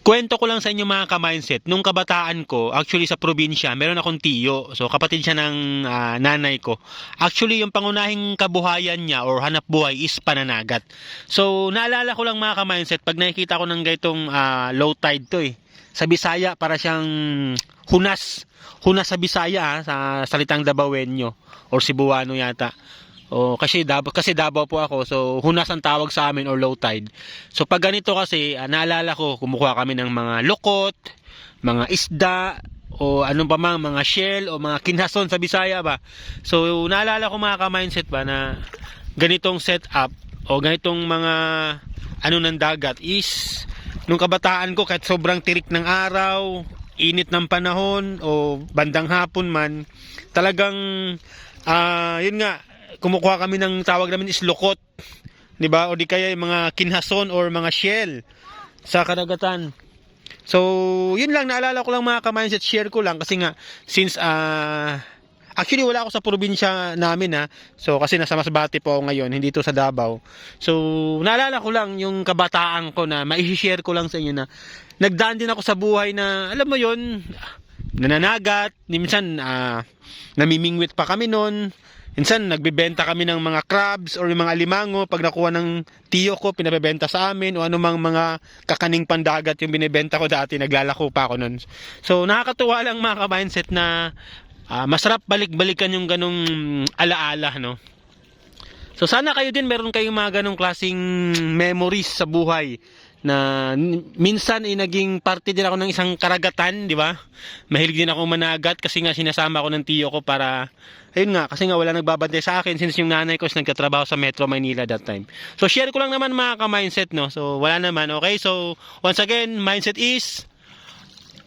Kwento ko lang sa inyo mga ka-mindset, nung kabataan ko, actually sa probinsya, meron akong tiyo. So kapatid siya ng ah, nanay ko. Actually yung pangunahing kabuhayan niya or hanap buhay is pananagat. So naalala ko lang mga ka-mindset, pag nakikita ko ng gaitong ah, low tide to eh. Sa Bisaya, para siyang hunas. Hunas sa Bisaya ha, sa salitang Dabawenyo or Cebuano yata. O kasi Davao kasi Davao po ako. So hunas ang tawag sa amin or low tide. So pag ganito kasi ah, naalala ko kumukuha kami ng mga lokot, mga isda o anong pa mang mga shell o mga kinhason sa Bisaya ba. So naalala ko mga ka-mindset ba na ganitong setup o ganitong mga ano ng dagat is nung kabataan ko kahit sobrang tirik ng araw, init ng panahon o bandang hapon man, talagang ah yun nga kumukuha kami ng tawag namin is lokot. 'Di ba? O di kaya yung mga kinhason or mga shell sa karagatan. So, yun lang naalala ko lang mga ka-mindset share ko lang kasi nga since ah Actually wala ako sa probinsya namin ha. So kasi nasa Masbate po ako ngayon, hindi to sa Davao. So naalala ko lang yung kabataan ko na mai-share ko lang sa inyo na nagdaan din ako sa buhay na alam mo yon nananagat, minsan ah, namimingwit pa kami noon. Minsan nagbebenta kami ng mga crabs or yung mga alimango pag nakuha ng tiyo ko pinabebenta sa amin o anumang mga kakaning pandagat yung binebenta ko dati naglalako pa ako noon. So nakakatuwa lang mga ka-mindset na ah, masarap balik-balikan yung ganong alaala no. So sana kayo din meron kayong mga ganong klasing memories sa buhay na minsan ay naging parte din ako ng isang karagatan, di ba? Mahilig din ako managat kasi nga sinasama ko ng tiyo ko para ayun nga kasi nga wala nagbabantay sa akin since yung nanay ko is nagtatrabaho sa Metro Manila that time. So share ko lang naman mga ka-mindset no. So wala naman. Okay? So once again, mindset is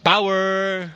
power.